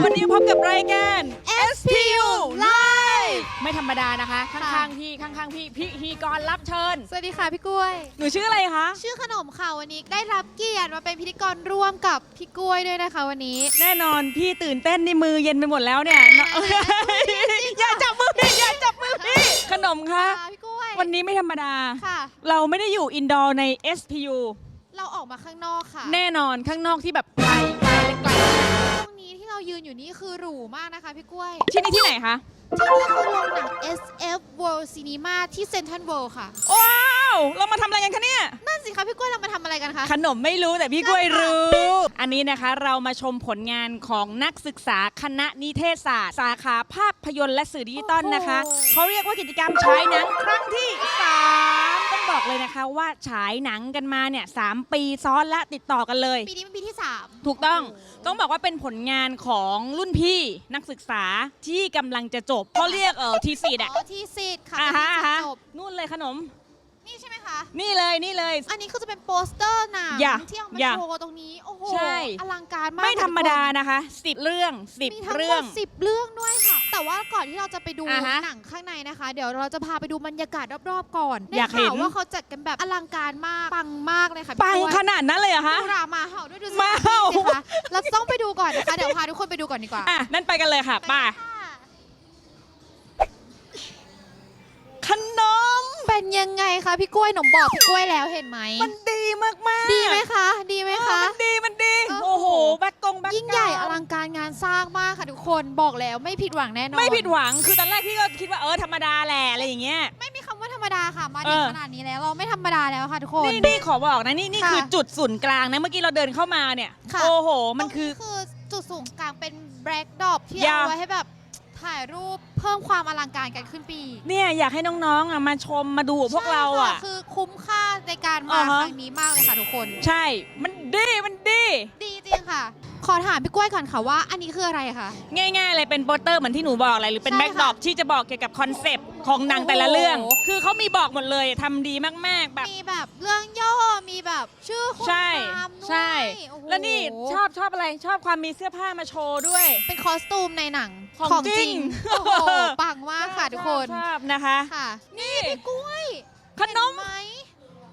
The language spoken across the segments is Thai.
วันนี้พบกับรายการ SPU Live ไม่ธรรมดานะคะ ข้ค่ะางๆพี่ข้างๆพี่พิธีกรรับเชิญ สวัสดีค่ะพี่กล้วย หนูชื่ออะไรคะ ชื่อขนมค่ะวันนี้ได้รับเกียรติมาเป็นพิธีกรร่วมกับพี่กล้วยด้วยนะคะวันนี้ แน่นอนพี่ตื่นเต้นนี่มือเย็นไปหมดแล้วเนี่ยเนาะอย่าจับมือพี่อย่าจับมือพี่ ขนมคะค่ะพี่กล้วยวันนี้ไม่ธรรมดา ค่ะ เราไม่ได้อยู่อินดอร์ใน SPU เราออกมาข้างนอกค่ะ แน่นอนข้างนอกที่แบบ ยืนอยู่นี่คือหรูมากนะคะพี่กล้วย ที่นี่ที่ไหนคะ ที่นี่คือโรงหนัง SF World Cinema ที่ Central World ค่ะ ว้าว เรามาทำอะไรกันคะเนี่ย นั่นสิคะพี่กล้วยเรามาทำอะไรกันคะ ขนมไม่รู้แต่พี่กล้วยใช่ค่ะรู้ อันนี้นะคะเรามาชมผลงานของนักศึกษาคณะนิเทศศาสตร์ สาขาภาพยนตร์และสื่อดิจิตอลนะคะเขาเรียกว่ากิจกรรมฉายหนังครั้งที่3ต้อง บอกเลยนะคะว่าฉายหนังกันมาเนี่ยสามปีซ้อนและติดต่อกันเลย ปีนี้เป็นปีที่ 3 ถูกต้องต้องบอกว่าเป็นผลงานของรุ่นพี่นักศึกษาที่กำลังจะจบเขาเรียกเออทีสีดอ๋อะอที่ซีดค่ะอ่าเป็นฮะที่อ่าฮะจบนู่นเลยขนม นี่ใช่ไหมคะ นี่เลยนี่เลย อันนี้คือจะเป็นโปสเตอร์หนังอย่าที่เอามาอย่าโชว์ตรงนี้ โอ้โห ใช่ อลังการมากไม่ธรรมดาทุกนะคะสิบเรื่องคสิบนมีทั้งหเรื่มองดสิบเรื่องด้วยค่ะ แต่ ว่าก่อนที่เราจะไปดูอ่าฮะหนังข้างในนะคะ เดี๋ยวเราจะพาไปดูบรรยากาศรอบๆก่อนอยากเห็น ได้ข่วว่าเขาจัดกันแบบอลังการมากปังมากเลยค่ะปังพี่กล้วยขนาดนั้นเลยเหรอะคะ ดูรามาเห่าด้วยดูสิมาเห่าสิคะเราต้องไปดูก่อนนะคะเดี๋ยวพาทุกคนไปดูก่อนดีกว่าอะนั่นไปกันเลยค่ะไป้าค่ะขนมเป็นยังไงคะพี่กล้วยหนมบอกพี่กล้วยแล้วเห็นไหมมันดีมากมากๆดีไหมคะ ดีไหมคะ มันดีมันดีโอ้โอ้โหโหแบ็ กกงแบ็กยิ่งใหญ่อลังการงานสร้างมากค่ะทุกคนบอกแล้วไม่ผิดหวังแน่นอนไม่ผิดหวังคือตอนแรกพี่ก็คิดว่าเออธรรมดาแหละอะไรอย่างเงี้ย ไม่มีคำว่าธรรมดาค่ะมาเอถึงอขนาดนี้แล้วเราไม่ธรรมดาแล้วค่ะทุกคน นี่นี่ขอบอกนะนี่นี่ค่ะคือจุดศูนย์กลางนะเมื่อกี้เราเดินเข้ามาเนี่ยค่ะ โอ้โห มันคือ ตรงคือจุดสูงกลางเป็นแบล็กดอปที่อย่าเอาไว้ให้แบบถ่ายรูปเพิ่มความอลังการกันขึ้นปีเนี่ยอยากให้น้องๆอะมาชมมาดูพวกเราอะ ใช่ค่คือคุ้มค่าในการมาอ่าคฮะ รั้งนี้มากเลยค่ะทุกคน ใช่มันดีมันดี ดีจริงค่ะ ขอถามพี่กล้วยก่อนค่ะว่า อันนี้คืออะไรคะ ง่ายๆเลยเป็นโปสเตอร์เหมือนที่หนูบอกอะไรหรือเป็นใช่แบ็กดรอปค่ะที่จะบอกเกี่ยวกับคอนเซปต์ของหนังแต่ละเรื่อง โอ้โห คือเขามีบอกหมดเลยทำดีมากๆแบบ มีแบบเรื่องย่อมีแบบชื่อคนใช่ตามด้วยใช่ โอ้โหแล้วนี่ชอบชอบอะไรชอบความมีเสื้อผ้ามาโชว์ด้วย เป็นคอสตูมในหนังของจริง โอ้โหปังมากค่ะทุกคนชอบนะคะ ค่ะ นี่พี่กล้วยขนม เห็ไหม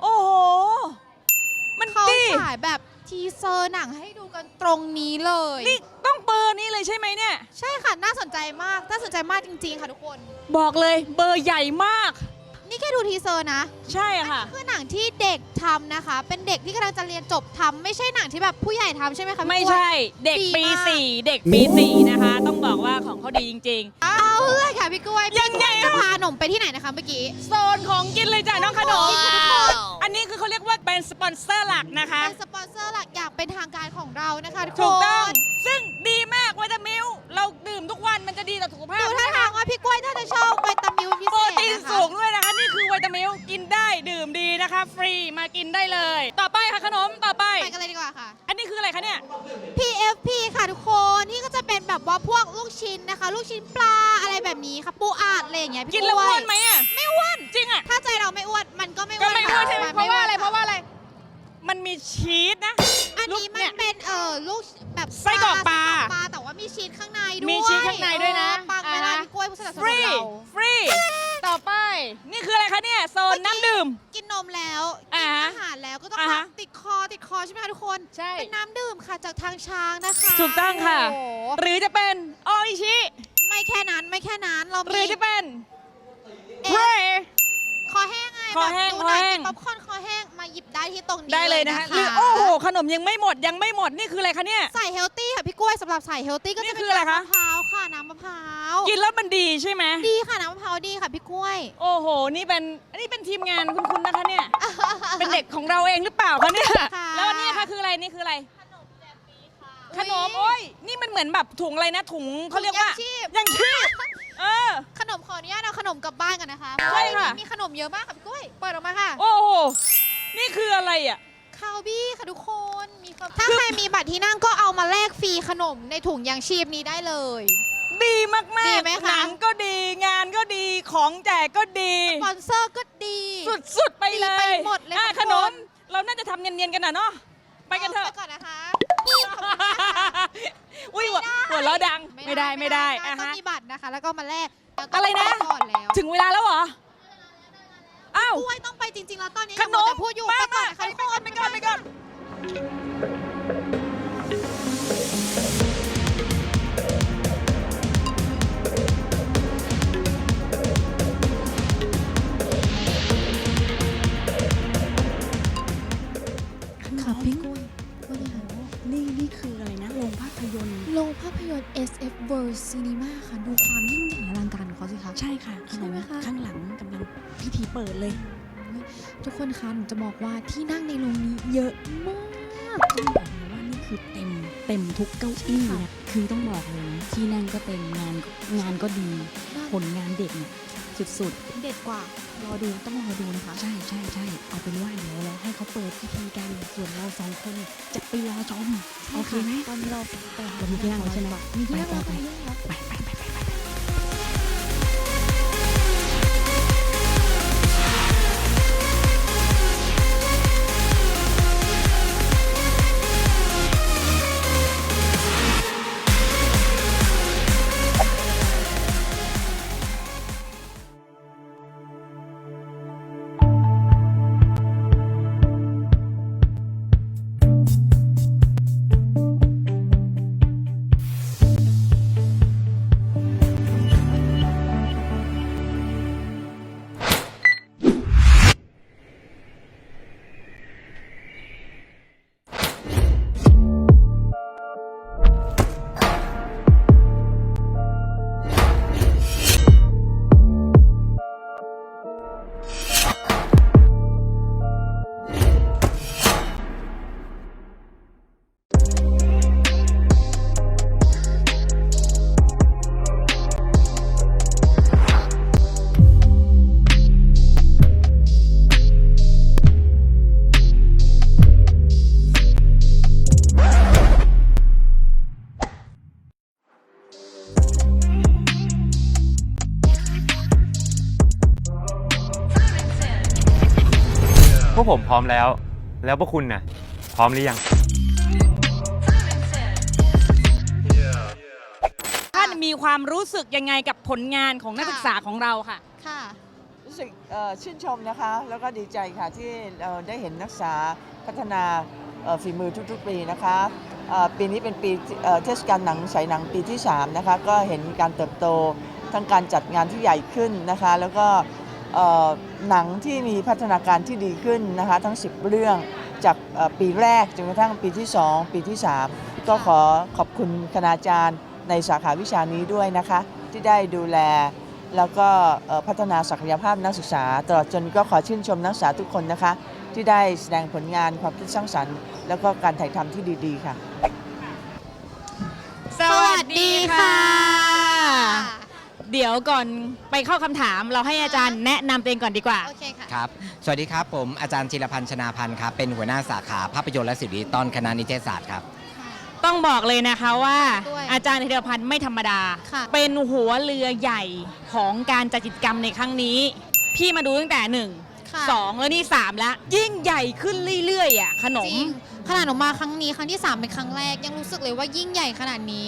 โอ้โห มันเขาดีฉายแบบ ทีเซอร์หนังให้ดูกันตรงนี้เลย นี่ต้องเบอร์นี้เลยใช่ไหมเนี่ย ใช่ค่ะ น่าสนใจมาก น่าสนใจมากจริง ๆ ค่ะทุกคน บอกเลยเบอร์ใหญ่มาก นี่แค่ดูทีเซอร์นะใช่ค่ะคือหนังที่เด็กทำนะคะ เป็นเด็กที่กำลังจะเรียนจบทำไม่ใช่หนังที่แบบผู้ใหญ่ทำใช่ไหมคะพี่ไม่กล้วยใช่ เด็กดีปีมากสี่เด็กปีสี่นะคะ ต้องบอกว่าของเขาดีจริงเอาเลยค่ะพี่กล้วยยังไงพี่กล้วยจะอะพาหนมไปที่ไหนนะคะเมื่อกี้ ๆ โซนของกินเลยจ้ะน้องขนมว้าว อันนี้คือเขาเรียกว่าเป็นสปอนเซอร์หลักนะคะ เป็นสปอนเซอร์หลักอย่างเป็นทางการของเรานะคะทุกคนถูกต้อง ซึ่งดีมากวิตามิลเราดื่มทุกวันมันจะดีต่อสุขภาพดูท่าทางว่าพี่กล้วยน่าจะชอบวิตามินพิโปเศรษตีนนะคะสูงด้วยนะคะ นี่คือวิตามิลกินได้ดื่มดีนะคะ ฟรีมากินได้เลย ต่อไปค่ะขนมต่อไป ไปกันเลยดีกว่าค่ะ อันนี้คืออะไรคะเนี่ย PFP ค่ะทุกคนนี่ก็จะเป็นแบบว่าพวกลูกชิ้นนะคะ ลูกชิ้นปลาอะไรแบบนี้ค่ะปูอาดอะไรอย่างเงี้ยพี่กินแล้วล้อ้ยวนไหมอะไม่อ้วนจริงอะ ถ้าใจเราไม่อ้วนมัน ก็ไม่อ้ก็วนไม่อ้วนใช่ไหมค่เพราะว่าอะไรม่เพราะว่าอะไร มันมีชีสนะอันนี้ลูกเนี่มันยเป็นเอ่อลูกแบบไส้กรอกปลาไส้กรอกปลาแต่ว่ามีชีสข้างในด้วยมีชีสข้างในด้วยนะ เออปังเวลาอ่าฮะพี่กล้วยผู้สนับสฟนุนรี เราฟรี ต่อไป นี่คืออะไรคะเนี่ย โซนน้ำดื่ม กินนมแล้วอ่ากินฮะอาหารแล้วก็ต้องอ่าแบฮะบติดคอติดคอใช่ไหมคะทุกคน ใช่ เป็นน้ำดื่มค่ะจากทางช้างนะคะถูกต้องค่ะ โอ้โหหรือจะเป็นโออิชิ ไม่แค่นั้นไม่แค่นั้นเราหรือมีจะเป็นเอ๊ะเฮ้ยคอแห้งไง คอแห้งแบบดูคอแห้งหนัป๊อปคอร์นคอแห้งมาหยิบได้ที่ตรงนี้ได้เลยนะคะหรือโอ้โห ขนมยังไม่หมดยังไม่หมดนี่คืออะไรคะเนี่ย ใส่เฮลตี้ค่ะพี่กล้วยสำหรับใส่เฮลตี้ก็นี่จะเป็คืนออะไรคะน้ำมะพร้าวค่ะน้ำมะพร้าวกินแล้วมันดีใช่ไหมดีค่ะน้ำมะพร้าวดีค่ะพี่กล้วย โอ้โห นี่เป็นอันนี้เป็นทีมงานคุณคุณนะคะเนี่ย เป็นเด็กของเราเองหรือเปล่าคะเนี่ย ค่ะ แล้วอันนี้ค่ะคืออะไรนี่คืออะไร ขนมอุ๊โอ้ยยนี่มันเหมือนแบบถุงอะไรนะถุงเขาเรียกว่าถุงยางชีพยังชีพ เออ ขนมขออนุญาตเอาขนมกลับบ้านกันนะคะใช่ค่ะ เพราว่าในนี้มีขนมเยอะมากค่ะพี่กล้วยเปิดออกมาค่ะโอ้โห นี่คืออะไรอะ คาวบี้ค่ะทุกคนมีความถ้าใครมีบัตรที่นั่งก็เอามาแลกฟรีขนมในถุงยางชีพนี้ได้เลย ดีมากดีๆไหมคะ หนังก็ดี งานก็ดี ของแจกก็ดี สปอนเซอร์ก็ดี สุด ๆ ไปเลดีไปยหมดเลยอะค่ะขนทุกคมนเราน่าจะทำเนียน ๆ กันนะเนาะ ไปกันเถอะ ไปก่อนนะคะเอ อุ้ยหัวหัวเราะดังไม่ได้ไม่ได้อะต้องฮะ มีบัตรนะคะ แล้วก็มาแลกแล้วก็อะไรนะปก่อนแล้วถึงเวลาแล้วเหรออ้าว กล้วยต้องไปจริงๆแล้วตอนนี้ขนม แต่พูดอยู่มาไปก่อนมานะคะทุกไปคก่อนนไปก่อนไปก่อนค่ะ พยนตร์โรงภาพยนตร์ SF World Cinema ค่ะ ดูความยิ่งใหญ่อลังการของเขาสิคะ ใช่ค่ะใช่ไหมคะ ข้างหลังกำลังพิธีเปิดเลย ทุกคนคะหนูจะบอกว่าที่นั่งในโรงนี้เยอะมากต้องบอกเลยว่านี่คือเต็มเต็มทุกเก้าอี้นะคือต้องบอกเลยนะที่นั่นก็เต็มงานงานก็ดี ผลงานเด็กเนี่ย สุดเด็ดกว่ารอดูต้องรอดูนะคะ ๆ ใช่ใช่ใช่เอาเป็นว่าเดี๋ยวเราให้เขาเปิดพิธีกันส่วนเราสองคนจะไปรอชมโอเคไหม ตอนนี้เราไปหาเรามีที่นั่งแล้วใช่ไหม มีที่นั่งแล้วไป ไปไปที่นั่งแล้วไป พวกผมพร้อมแล้ว แล้วพวกคุณน่ะ พร้อมหรือยัง ท่านมีความรู้สึกยังไงกับผลงานของนักศึกษาของเราค่ะ ค่ะ รู้สึกเอ่อชื่นชมนะคะ แล้วก็ดีใจค่ะที่เอ่อได้เห็นนักศึกษาพัฒนาเอ่อฝีมือทุกๆ ปีนะคะเอ่อปีนี้เป็นปีเอ่อเทศกาลหนังฉายหนังปีที่ 3 นะคะ ก็เห็นการเติบโตทั้งการจัดงานที่ใหญ่ขึ้นนะคะ แล้วก็เอ่อ หนังที่มีพัฒนาการที่ดีขึ้นนะคะทั้ง 10 เรื่องจากปีแรกจนกระทั่งปีที่ 2 ปีที่ 3 ก็ขอขอบคุณคณาจารย์ในสาขาวิชานี้ด้วยนะคะ ที่ได้ดูแลแล้วก็พัฒนาศักยภาพนักศึกษา ตลอดจนก็ขอชื่นชมนักศึกษาทุกคนนะคะ ที่ได้แสดงผลงานความคิดสร้างสรรค์ แล้วก็การถ่ายทำที่ดี ๆ ค่ะ สวัสดีค่ะ เดี๋ยวก่อนไปเข้าคำถาม เราให้อาจารย์แนะนำตัวเองก่อนดีกว่า โอเคค่ะ ครับ สวัสดีครับ ผมอาจารย์จิรพันธ์ชนาพันธ์ครับ เป็นหัวหน้าสาขาภาพยนตร์และสื่อดิจิตอลคณะนิเทศศาสตร์ครับ ต้องบอกเลยนะคะว่า ด้วยอาจารย์ธีรพันธ์ไม่ธรรมดา ค่ะ เป็นหัวเรือใหญ่ของการจัดกิจกรรมในครั้งนี้ พี่มาดูตั้งแต่หนึ่งค่ะสองแล้วนี่สามแล้วยิ่งใหญ่ขึ้นเรื่อยๆอะขนจม ริงขนาดหนูมาครั้งนี้ครั้งที่ 3 เป็นครั้งแรก ยังรู้สึกเลยว่ายิ่งใหญ่ขนาดนี้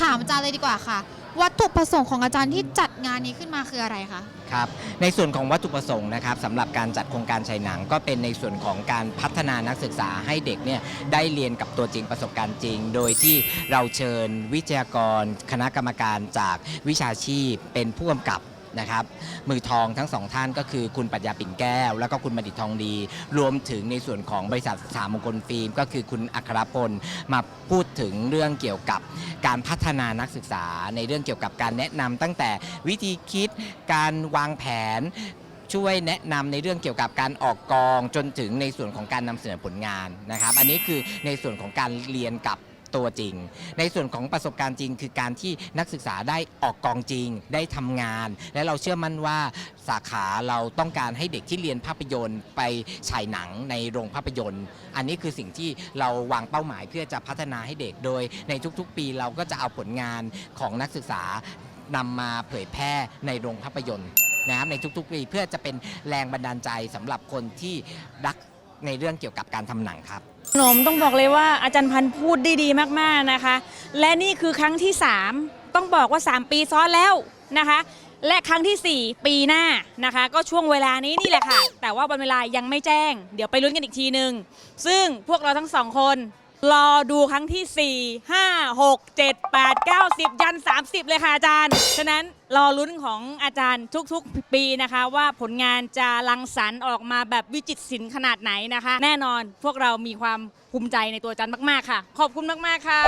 ถามอาจารย์เลยดีกว่าค่ะ วัตถุประสงค์ของอาจารย์ที่จัดงานนี้ขึ้นมาคืออะไรคะ ครับในส่วนของวัตถุประสงค์นะครับสำหรับการจัดโครงการฉายหนัง ก็เป็นในส่วนของการพัฒนานักศึกษาให้เด็กเนี่ยได้เรียนกับตัวจริงประสบการณ์จริง โดยที่เราเชิญวิทยากร คณะกรรมการจากวิชาชีพเป็นผู้กำกับ นะครับมือทองทั้งสองท่านก็คือคุณปัญญาปิ่นแก้ว แล้วก็คุณบัณฑิตทองดี รวมถึงในส่วนของบริษัทสามมงคลฟิล์มก็คือคุณอัครพลมาพูดถึงเรื่องเกี่ยวกับการพัฒนานักศึกษา ในเรื่องเกี่ยวกับการแนะนำตั้งแต่วิธีคิดการวางแผนช่วยแนะนำในเรื่องเกี่ยวกับการออกกองจนถึงในส่วนของการนำเสนอผลงานนะครับ อันนี้คือในส่วนของการเรียนกับ ตัวจริง ในส่วนของประสบการณ์จริง คือการที่นักศึกษาได้ออกกองจริง ได้ทำงาน และเราเชื่อมั่นว่าสาขาเราต้องการให้เด็กที่เรียนภาพยนตร์ ไปฉายหนังในโรงภาพยนตร์ อันนี้คือสิ่งที่เราวางเป้าหมายเพื่อจะพัฒนาให้เด็กโดย ในทุกๆ ปีเราก็จะเอาผลงานของนักศึกษานำมาเผยแพร่ในโรงภาพยนตร์นะครับในทุกๆปีเพื่อจะเป็นแรงบันดาลใจสำหรับคนที่รักในเรื่องเกี่ยวกับการทำหนังครับ ขนมต้องบอกเลยว่าอาจารย์พันธ์พูดได้ดีมากๆนะคะ และนี่คือครั้งที่ 3 ต้องบอกว่า 3 ปีซ้อนแล้วนะคะ และครั้งทีสี่4 ปีหน้านะคะ ก็ช่วงเวลานี้นี่แหละค่ะ แต่ว่าวันเวลายังไม่แจ้ง เดี๋ยวไปลุ้นกันอีกทีหนึ่งซึ่งพวกเราทั้งสองคน รอดูครั้งที่ 4 5 6 7 8 9 10 ยัน 30 เลยค่ะอาจารย์ ฉะนั้นรอลุ้นของอาจารย์ทุกๆ ปีนะคะ ว่าผลงานจะรังสรรค์ออกมาแบบวิจิตรศิลป์ขนาดไหนนะคะ แน่นอนพวกเรามีความภูมิใจในตัวอาจารย์มาก ๆ ค่ะ ขอบคุณมาก ๆ ค่ะ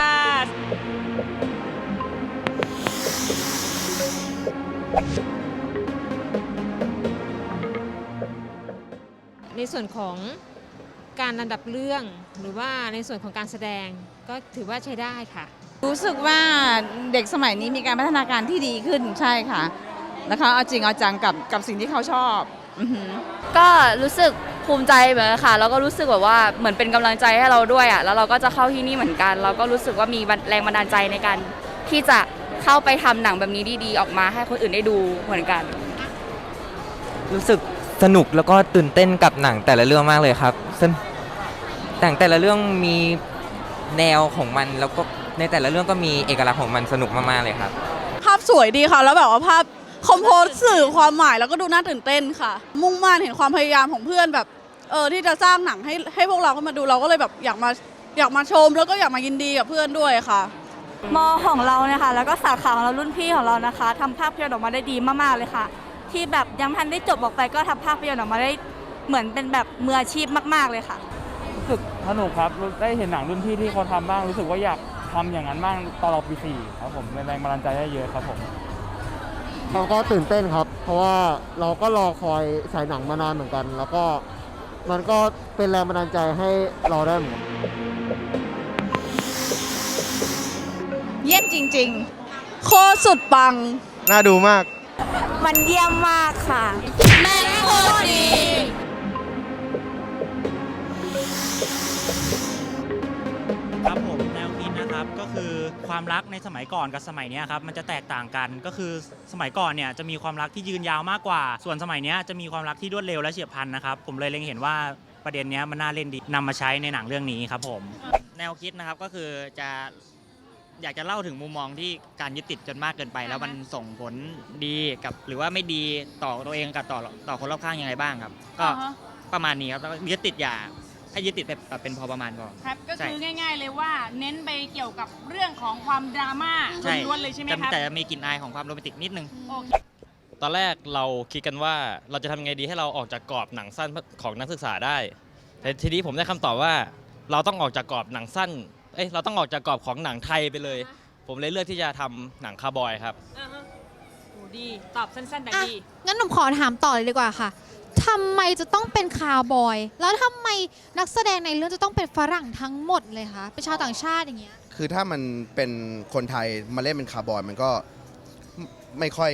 ในส่วนของ การลำดับเรื่องหรือว่าในส่วนของการแสดงก็ถือว่าใช้ได้ค่ะ รู้สึกว่าเด็กสมัยนี้มีการพัฒนาการที่ดีขึ้นใช่ค่ะ แล้วเขาเอาจริงเอาจังกับกับสิ่งที่เขาชอบอือหือ ก็รู้สึกภูมิใจเหมือนกันค่ะ แล้วก็รู้สึกแบบว่าเหมือนเป็นกำลังใจให้เราด้วยอะ แล้วเราก็จะเข้าที่นี่เหมือนกัน เราก็รู้สึกว่ามีแรงบันดาลใจในการที่จะเข้าไปทำหนังแบบนี้ดีๆ ออกมาให้คนอื่นได้ดูเหมือนกัน รู้สึก สนุกแล้วก็ตื่นเต้นกับหนังแต่ละเรื่องมากเลยครับซึ่งหนังแต่ละเรื่องมีแนวของมันแล้วก็ในแต่ละเรื่องก็มีเอกลักษณ์ของมันสนุกมากๆเลยครับ ภาพสวยดีค่ะ แล้วแบบว่าภาพคอมโพสสื่อความหมายแล้วก็ดูน่าตื่นเต้นค่ะ มุ่งมั่นเห็นความพยายามของเพื่อนแบบเออที่จะสร้างหนังให้ให้พวกเราเข้ามาดูเราก็เลยแบบอยากมาอยากมาชม แล้วก็อยากมายินดีกับเพื่อนด้วยค่ะมของเราเนี่ยค่ะแล้วก็สาขาของเรารุ่นพี่ของเรานะคะทำภาพยนตร์ออกมาได้ดีมากๆเลยค่ะ ที่แบบยังทันได้จบออกไปก็ทำภาพยนตร์ออกมาได้เหมือนเป็นแบบมืออาชีพมากๆเลยค่ะ รู้สึกสนุกครับรู้ได้เห็นหนังรุ่นพี่ที่เขาทำบ้าง รู้สึกว่าอยากทำอย่างนั้นบ้างตอนเราปีสี่ครับผมเป็นแรงบันดาลใจได้เยอะครับผม เราก็ตื่นเต้นครับ เพราะว่าเราก็รอคอยฉายหนังมานานเหมือนกัน แล้วก็มันก็เป็นแรงบันดาลใจให้เราได้เหมือนกัน เยี่ยมจริง ๆ โคตรสุดปัง น่าดูมาก มันเยี่ยมมากค่ะ แม่งโคตรดี ครับผมแนวคิดนะครับก็คือความรักในสมัยก่อนกับสมัยเนี้ยครับมันจะแตกต่างกันก็คือสมัยก่อนเนี่ยจะมีความรักที่ยืนยาวมากกว่า ส่วนสมัยเนี้ยจะมีความรักที่รวดเร็วและเฉียบพลันนะครับผมเลยเล็งเห็นว่าประเด็นเนี้ยมันน่าเล่นดีนำมาใช้ในหนังเรื่องนี้ครับผม แนวคิดนะครับก็คือจะ อยากจะเล่าถึงมุมมองที่การยึดติดจนมากเกินไป แล้วมันส่งผลดีกับหรือว่าไม่ดีต่อตัวเองกับต่อต่อคนรอบข้างยังไงบ้างครับ ก็อ่าฮะ ประมาณนี้ครับแล้วก็ยึดติดอย่าให้ยึดติดแบบเป็นพอประมาณพอครับก็ใช่ คือง่าย ๆเลยว่าเน้นไปเกี่ยวกับเรื่องของความดราม่าใช่ล้วนๆเลยใช่ไหมแต่ครับ แต่จะมีกลิ่นอายของความโรแมนติกนิดนึง โอเค ตอนแรกเราคิดกันว่าเราจะทำยังไงดีให้เราออกจากกรอบหนังสั้นของนักศึกษาได้ แต่ทีนี้ผมได้คำตอบว่า เราต้องออกจากกรอบหนังสั้น เอ้ยเราต้องออกจากกรอบของหนังไทยไปเลย ผมเลยเลือกที่จะทำหนังคาร์บอยครับ อ่าฮะโอ้ดี ตอบสั้นๆแต่อะดี งั้นหนูขอถามต่อเลยดีกว่าค่ะทำไมจะต้องเป็นคาวบอย แล้วทำไมนักแสดงในเรื่องจะต้องเป็นฝรั่งทั้งหมดเลยคะเป็นชาวต่างชาติอย่างเงี้ย คือถ้ามันเป็นคนไทยมาเล่นเป็นคาร์บอยมันก็ไม่ค่อย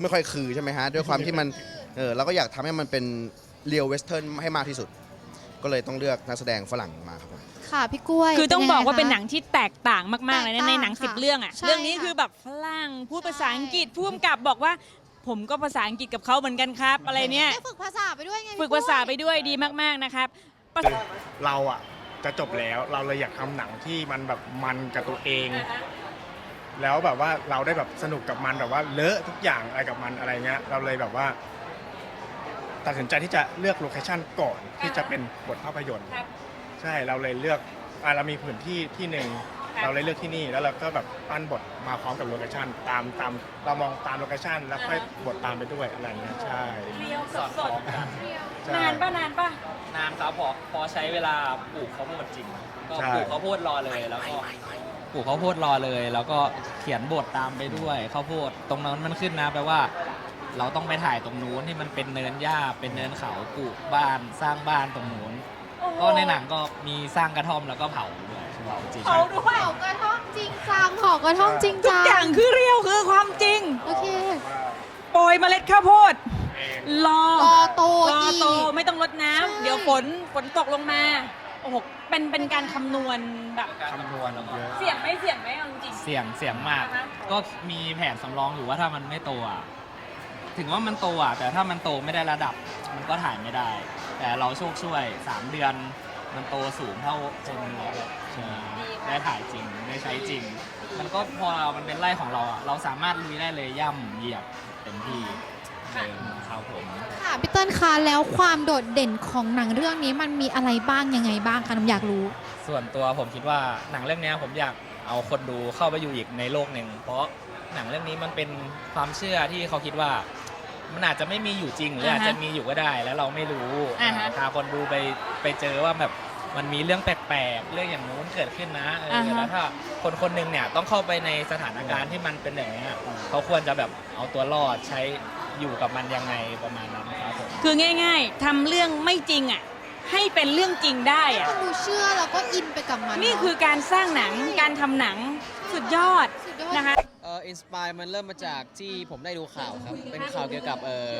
ไม่ค่อยคือใช่ไหมฮะ ด้วยความที่มันเออเราก็อยากทำให้มันเป็นเรียลเวสเทิร์นให้มากที่สุด ก็เลยต้องเลือกนักแสดงฝรั่งมาครับผม ค่ะพี่กล้วยคือต้องยัไบอกว่าเป็นคะหนังที่แตกต่างมากๆเลยแตนะกต่างในหนังสิบค่ะเรื่องอะใช่เรื่องนี้ค่ะคือแบบฝรั่งพูดใช่ภาษาอังกฤษพูดกับบอกว่า ผมก็ภาษาอังกฤษกับเขาเหมือนกันครับ อะไรเนี่ยได้ฝึกภาษาไปด้วยไงพี่ฝึกภาษาไปด้วยดีมากๆนะครับประเราอะจะจบแล้วเราเลยอยากทำหนังที่มันแบบมันกับตัวเอง แล้วแบบว่าเราได้แบบสนุกกับมันแบบว่าเลอะทุกอย่างอะไรกับมันอะไรเงี้ยเราเลยแบบว่า ตัดสินใจที่จะเลือกโลเคชั่นก่อนที่จะเป็นบทภาพยนตร์ ครับ ใช่เราเลยเลือกอะเรามีพื้นที่ที่หนึ่งครับเราเลยเลือกที่นี่แล้วเราก็แบบปั้นบทมาพร้อมกับโลเคชั่นตามตามเรามองตามโลเคชั่นแล้วค่อยบทตามไปด้วยอะไรเงี้ยใช่เรียวสดใช่ๆนานป่ะนานป่ะ นานครับพอพอใช้เวลาปลูกข้าวโพดจริง ก็ใช่ ปลูกข้าวโพดรอเลยแล้วก็ปลูกข้าวโพดรอเลย แล้วก็เขียนบทตามไปด้วยข้าวโพดตรงนั้นมันขึ้นนะแปลว่า เราต้องไปถ่ายตรงนู้นที่มันเป็นเนินหญ้าเป็นเนินเขาปลูกบ้านสร้างบ้านตรงนู้นโอ้โหก็ในหนังก็มีสร้างกระท่อมแล้วก็เผาด้วยเผาจริง เขาด้วยหอกระท่อมจริงจังหอกระท่อมจริงทุกจังอย่างคือเรียวคือความจริง โอเคโปรยเมล็ดข้าวโพดรอรอโตรออีโตกไม่ต้องรดน้ำใช่ เดี๋ยวฝนฝนตกลงมาโอ้โหเป็นเป็นการคำนวณแบบคำนวณเยอะ เสี่ยงไหม่เสี่ยงไหมเอาจริง เสี่ยงเสี่ยงมากอ่าฮะก็มีแผนสำรองอยู่ว่าถ้ามันไม่โตอะ ถึงว่ามันโตอะแต่ถ้ามันโตไม่ได้ระดับ มันก็ถ่ายไม่ได้ แต่เราโชคช่วย 3 เดือน มันโตสูงเท่าคนแล้วแบบใช่ได้ถ่ายจริงได้ใช้จริง มันก็พอเรามันเป็นไร่ของเราอะเราสามารถลุยได้เลยย่ำเหยียบเต็มที่เดินครับผมค่ะพี่เติ้ลคะแล้วความโดดเด่นของหนังเรื่องนี้มันมีอะไรบ้างยังไงบ้างคะหนูอยากรู้ ส่วนตัวผมคิดว่าหนังเรื่องเนี้ยผมอยากเอาคนดูเข้าไปอยู่อีกในโลกหนึ่งเพราะหนังเรื่องนี้มันเป็นความเชื่อที่เขาคิดว่า มันอาจจะไม่มีอยู่จริงหรืออาจจะมีอยู่ก็ได้แล้วเราไม่รู้อ่าฮะพาคนดูไปไปเจอว่าแบบมันมีเรื่องแปลกๆเรื่องอย่างนู้นเกิดขึ้นนะเอออ่าฮะ แล้วถ้าคนคนหนึ่งเนี่ยต้องเข้าไปในสถานการณ์ที่มันเป็นอย่างนี้ยเขาควรจะแบบเอาตัวรอดใช้อยู่กับมันยังไงประมาณนั้นครับผม คือง่ายๆทำเรื่องไม่จริงอะให้เป็นเรื่องจริงได้อะ คนดูเชื่อแล้วก็อินไปกับมันนี่คือการสร้างหนังการทำหนังสุดยอดนะคะเอออินสปายมันเริ่มมาจากที่ผมได้ดูข่าวครับ เป็นข่าวเกี่ยวกับเออ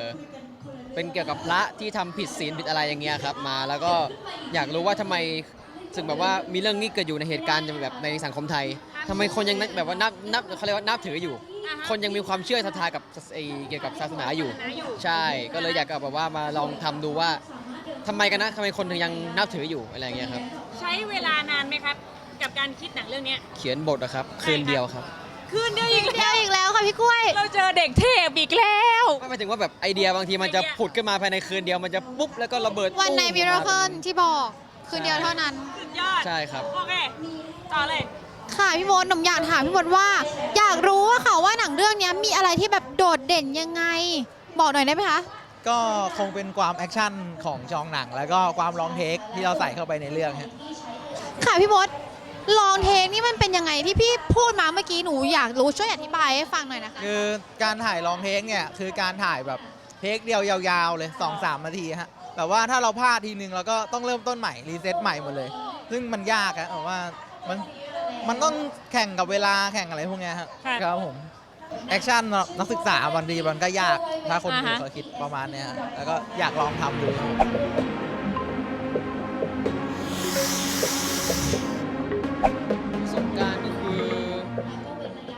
เป็นเกี่ยวกับพระที่ทำผิดศีลผิดอะไรอย่างเงี้ยครับมา แล้วก็อยากรู้ว่าทำไมถึงแบบว่ามีเรื่องนี้เกิดอยู่ในเหตุการณ์แบบในสังคมไทยทำไมคนยังนับแบบว่านับนับเขาเรียกว่านับถืออยู่คนยังมีความเชื่อศรัทธากับไอ้เกี่ยวกับศาสนาอยู่ใช่ ก็เลยอยากจะแบบว่ามาลองทำดูว่าทำไมกันนะทำไมคนถึงยังนับถืออยู่อะไรอย่างเงี้ยครับ ใช้เวลานานไหมครับ กับการคิดหนังเรื่องเนี้ยเขียนบทนะครับคืนเดียวครับ คืนเดียวอีกเดียวอีกแล้วค่ะพี่กล้วย เราเจอเด็กเทพอีกแล้ว ไม่หมายถึงว่าแบบไอเดียบางทีมันจะผุดขึ้นมาภายในคืนเดียวมันจะปุ๊บแล้วก็ระเบิดวันในตุ้มมิอราอกเคิมาลที่บอกคืนเดียวเท่านั้น สุดยอด ใช่ครับ โอเค ต่อเลย ค่ะพี่มดหนุ่มอยากถามพี่มดว่า อยากรู้ว่าค่ะว่าหนังเรื่องนี้มีอะไรที่แบบโดดเด่นยังไง บอกหน่อยได้ไหมคะ ก็คงเป็นความแอคชั่นของจองหนัง แล้วก็ความลองเทคที่เราใส่เข้าไปในเรื่องฮะ ค่ะพี่มด ลองเทคนี่มันเป็นยังไงที่พี่พูดมาเมื่อกี้หนูอยากรู้ช่วยอธิบายให้ฟังหน่อยนะคะ คือการถ่ายลองเทคเนี่ยคือการถ่ายแบบเทคเดียวยาวๆเลย2-3นาทีฮะแต่ว่าถ้าเราพลาดทีนึงเราก็ต้องเริ่มต้นใหม่รีเซ็ตใหม่หมดเลย ซึ่งมันยากอะแต่ว่ามันมันต้องแข่งกับเวลาแข่งอะไรพวกเนี้ยครับค่ะครับผมแอคชั่นนักศึกษาบางทีมันก็ยากถ้าคนดูอ่าฮะ เขาคิดประมาณเนี้ยฮะแล้วก็อยากลองทำดู ประสบการณ์ก็คือ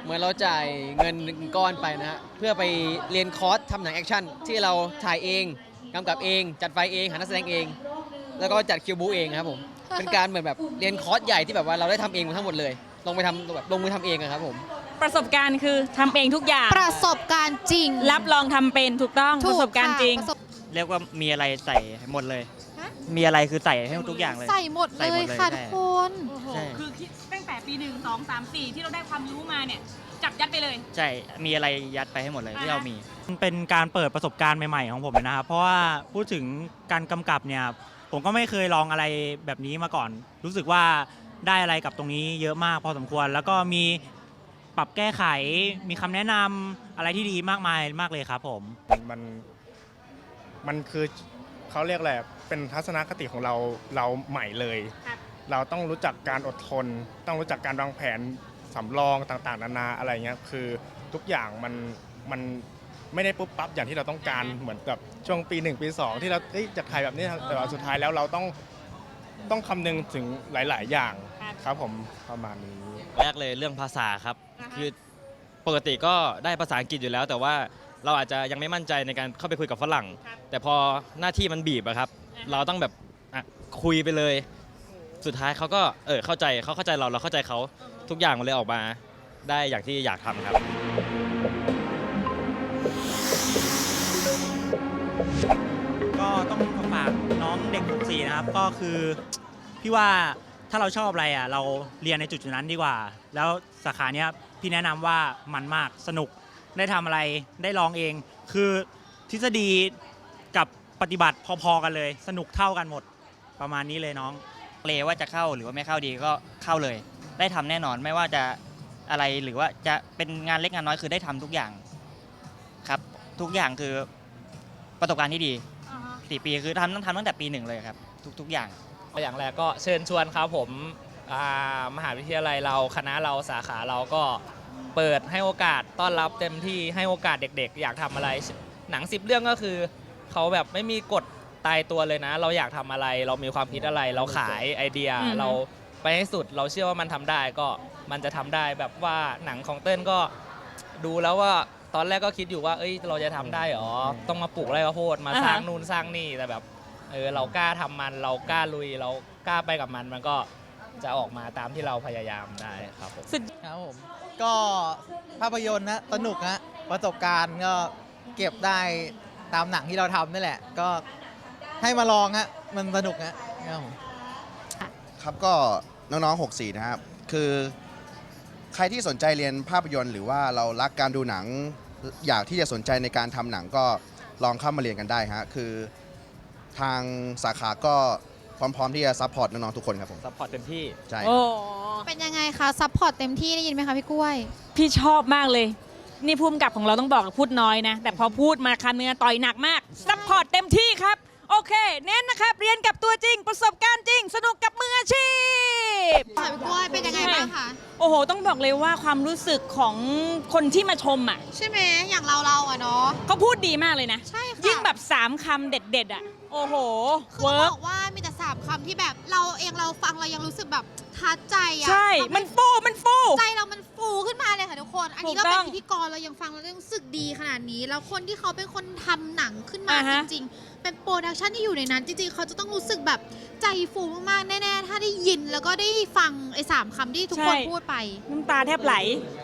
เหมือนเราจ่ายเงินหนึ่งก้อนไปนะฮะเพื่อไปเรียนคอร์สทำหนังแอคชั่นที่เราถ่ายเองกำกับเอง จัดไฟเองหานักแสดงเอง แล้วก็จัดคิวบูเองครับผมเป็นการเหมือนแบบเรียนคอร์สใหญ่ที่แบบว่าเราได้ทำเองทั้งหมดเลย ลงไปทำแบบลงมือทำเองอะครับผม ประสบการณ์คือทำเองทุกอย่าง ประสบการณ์จริงรับรองทำเป็นถูกต้องถูปกระสบการณ์จริง ค่ะประสบเรียกว่ามีอะไรใส่หมดเลยฮะ มีอะไรคือใส่ให้ทุกอย่างเลย ใส่หมดใส่เลหมยดเลยค่ะใช่ ทุกคนใช่ คือคิดตั้งแต่ปีหนึ่งสองสามสี่ที่เราได้ความรู้มาเนี่ย จับยัดไปเลย ใช่ มีอะไรยัดไปให้หมดเลยที่เรามี มันเป็นการเปิดประสบการณ์ใหม่ ๆ ของผมเลยนะครับ เพราะว่าพูดถึงการกำกับเนี่ย ผมก็ไม่เคยลองอะไรแบบนี้มาก่อน รู้สึกว่าได้อะไรกับตรงนี้เยอะมากพอสมควร แล้วก็มีปรับแก้ไข มีคำแนะนำอะไรที่ดีมากมายมากเลยครับผม มันมันคือ เขาเรียกอะไรเป็นทัศนคติของเราเราใหม่เลย ครับ เราต้องรู้จักการอดทน ต้องรู้จักการวางแผนสำรองต่างๆ นานาอะไรเงี้ยคือทุกอย่างมันมันไม่ได้ปุ๊บปั๊บอย่างที่เราต้องการเหมือนกับช่วงปี 1 ปี 2 ที่เราเอ้ยจะถ่ายแบบนี้แต่ว่าสุดท้ายแล้วเราต้องต้องคำนึงถึงหลาย ๆ อย่างครับผมประมาณนี้ แรกเลยเรื่องภาษาครับคือปกติก็ได้ภาษาอังกฤษอยู่แล้ว แต่ว่า เราอาจจะยังไม่มั่นใจในการเข้าไปคุยกับฝรั่งแต่พอหน้าที่มันบีบอะครับ เราต้องแบบอะคุยไปเลย สุดท้ายเขาก็เออเข้าใจเขาเข้าใจเราเราเข้าใจเขาทุกอย่างมันเลยออกมาได้อย่างที่อยากทำครับ ก็ต้องฝากน้องเด็ก64นะครับ ก็คือพี่ว่าถ้าเราชอบอะไรอะเราเรียนในจุดๆนั้นดีกว่า แล้วสาขาเนี้ยพี่แนะนำว่ามันมากสนุก ได้ทำอะไรได้ลองเอง คือทฤษฎีกับปฏิบัติพอๆกันเลย สนุกเท่ากันหมดประมาณนี้เลยน้อง เลว่าจะเข้าหรือว่าไม่เข้าดีก็เข้าเลย ได้ทำแน่นอนไม่ว่าจะอะไรหรือว่าจะเป็นงานเล็กงานน้อยคือได้ทำทุกอย่างครับ ทุกอย่างคือประสบการณ์ที่ดีสี่ปีคือทำต้องทำตั้งแต่ปีหนึ่งเลยครับ ทุก ๆอย่าง อย่างแรกก็เชิญชวนครับผมอ่ามหาวิทยาลัยเราคณะเราสาขาเราก็ เปิดให้โอกาสต้อนรับเต็มที่ให้โอกาสเด็ก ๆ อยากทำอะไร หนังสิบเรื่องก็คือเขาแบบไม่มีกฎตายตัวเลยนะ เราอยากทำอะไร เรามีความคิดอะไร เราขายไอเดียอือฮึเราไปให้สุดเราเชื่อว่ามันทำได้ก็มันจะทำได้แบบว่าหนังของเต้นก็ดูแล้วว่าตอนแรกก็คิดอยู่ว่า เอ้ย เราจะทำได้เหรอ ต้องมาปลูกไร่ข้าวโพดมาสร้างนู่นสร้างนี่ แต่แบบ เออ เรากล้าทำมัน เรากล้าลุย เรากล้าไปกับมัน มันก็จะออกมาตามที่เราพยายามได้ครับผมครับผม ก็ภาพยนตร์นะสนุกนะประสบการณ์ก็เก็บได้ตามหนังที่เราทำนี่แหละ ก็ให้มาลองฮะมันสนุกนะครับผมครับก็น้องๆ 64 นะครับ คือใครที่สนใจเรียนภาพยนตร์ หรือว่าเรารักการดูหนัง อยากที่จะสนใจในการทำหนังก็ลองเข้ามาเรียนกันได้ฮะ คือทางสาขาก็พร้อมๆที่จะซัพพอร์ตน้องๆ ทุกคนครับผมซัพพอร์ตเต็มที่ ใช่ โอ้ เป็นยังไงคะซัพพอร์ตเต็มที่ได้ยินไหมคะพี่กล้วย พี่ชอบมากเลย นี่ภูมิกับของเราต้องบอกพูดน้อยนะ แต่พอพูดมาคำเนื้อต่อยหนักมากซัพพอร์ตเต็มที่ครับ โอเค เน้นนะครับ เรียนกับตัวจริง ประสบการณ์จริง สนุกกับมืออาชีพ ค่ะพี่กล้วยเป็นยังไงบ้างคะโอ้โห ต้องบอกเลยว่าความรู้สึกของคนที่มาชมอะใช่ไหมอย่างเราเราอะเนาะ เขาพูดดีมากเลยนะ ใช่ค่ะ ยิ่งแบบ 3คำเด็ดๆอะ โอ้โหคือเวิต้องร์กบอกว่ามีแต่สามคำที่แบบเราเองเราฟังเรายังรู้สึกแบบทัดใจอะใช่ทำให้มันฟูมันฟู ใจเรามัน อันนี้ถูเรากต้เป็องนพิธีกรเรายังฟังเรายังรู้สึกดีขนาดนี้ แล้วคนที่เขาเป็นคนทำหนังขึ้นมาอ่าจฮะ ริงๆ เป็นโปรดักชันที่อยู่ในนั้น จริงๆ เขาจะต้องรู้สึกแบบใจฟูมากๆ แน่ๆ ถ้าได้ยินแล้วก็ได้ฟังไอ้สามคำที่ทุกคนใช่พูดไป น้ำตาแทบไหล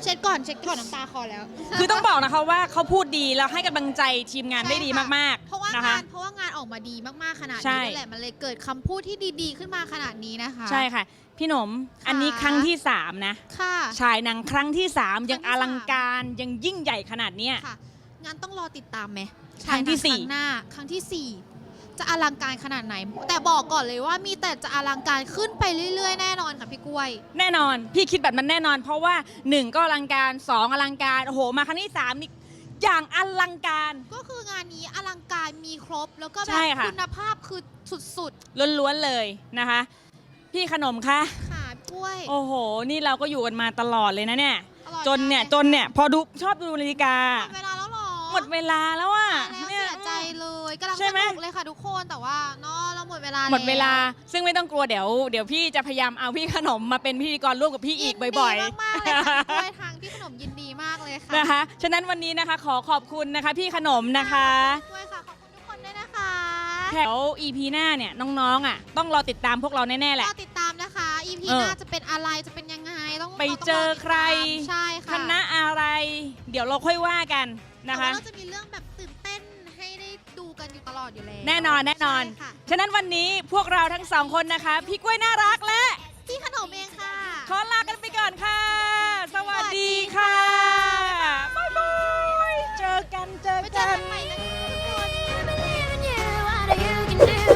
เช็ดก่อนเช็ดก่อนน้ำตาคลอแล้ว คือต้องบอกนะคะว่าเขาพูดดีแล้วให้กำลังใจทีมงานได้ดีมากเพราะว่าๆนะงาคะ นเพราะว่างานออกมาดีมากๆขนาดใช่ นี้นั่นแหละมันเลยเกิดคำพูดที่ดีๆ ขึ้นมาขนาดนี้นะคะ ใช่ค่ะ พี่หนม อันนี้ครั้งที่ 3 นะ ค่ะ ฉายหนังครั้งที่ 3 ยังอลังการยังยิ่งใหญ่ขนาดเนี้ย ค่ะ งั้นต้องรอติดตามไหมครั้งที่ฉายหนัสี่ครั้งหน้า ครั้งที่สี่จะอลังการขนาดไหน แต่บอกก่อนเลยว่ามีแต่จะอลังการขึ้นไปเรื่อย ๆ แน่นอนค่ะพี่กล้วย แน่นอน พี่คิดแบบนั้นแน่นอน เพราะว่า 1 ก็อลังการ 2 อลังการ โอ้โห มาครั้งที่3นี่อย่างอลังการ ก็คืองานนี้อลังการมีครบ แล้วก็แบใช่บค่ะคุณภาพคือสุดล้วนๆเลยนะคะ พี่ขนมคะๆค่ะกล้วยโอ้โห นี่เราก็อยู่กันมาตลอดเลยนะเนี่ย อร่อยจนเนี่ยมากจนเนี่ย พอดูชอบดูนาฬิกาเวลาแล้วเหรอหมดเวลาแล้วอะแล้วเนี่ยเสียใจเลยกำลังใช่สไหม นุกเลยค่ะทุกคนแต่ว่าเนาะเราหมดเวลาหมดเวลาแซึ่งไม่ต้องกลัวเดี๋ยว เดี๋ยวพี่จะพยายามเอาพี่ขนมมาเป็นพิธีกรร่วมกับพี่อีกบ่อยดีมากๆเลยค่ะพี่กล้วยทางพี่ขนมยินดีมากเลยค่ะๆ นะคะ ฉะนั้นวันนี้นะคะ ขอขอบคุณนะคะ พี่ขนมนะคะด้วยค่ะ แขว EP หน้าเนี่ยน้องๆอะต้องรอติดตามพวกเราแน่ๆแหละ รอติดตามนะคะ EP หน้าจะเป็นอะไรจะเป็นยังไงต้องไปเจอใครออติดใช่ค่ะณะอะไร เดี๋ยวเราค่อยว่ากันนะคะเราจะมีเรื่องแบบตื่นเต้นให้ได้ดูกันอยู่ตลอดอยู่แล้วแน่นอนแน่นอนฉะนั้นวันนี้พวกเราทั้งสองคนนะคะ พี่กล้วยน่ารักและ พี่ขนมเองค่ะ ขอลากันไปก่อนค่ะ สวัสดีค่ะ do.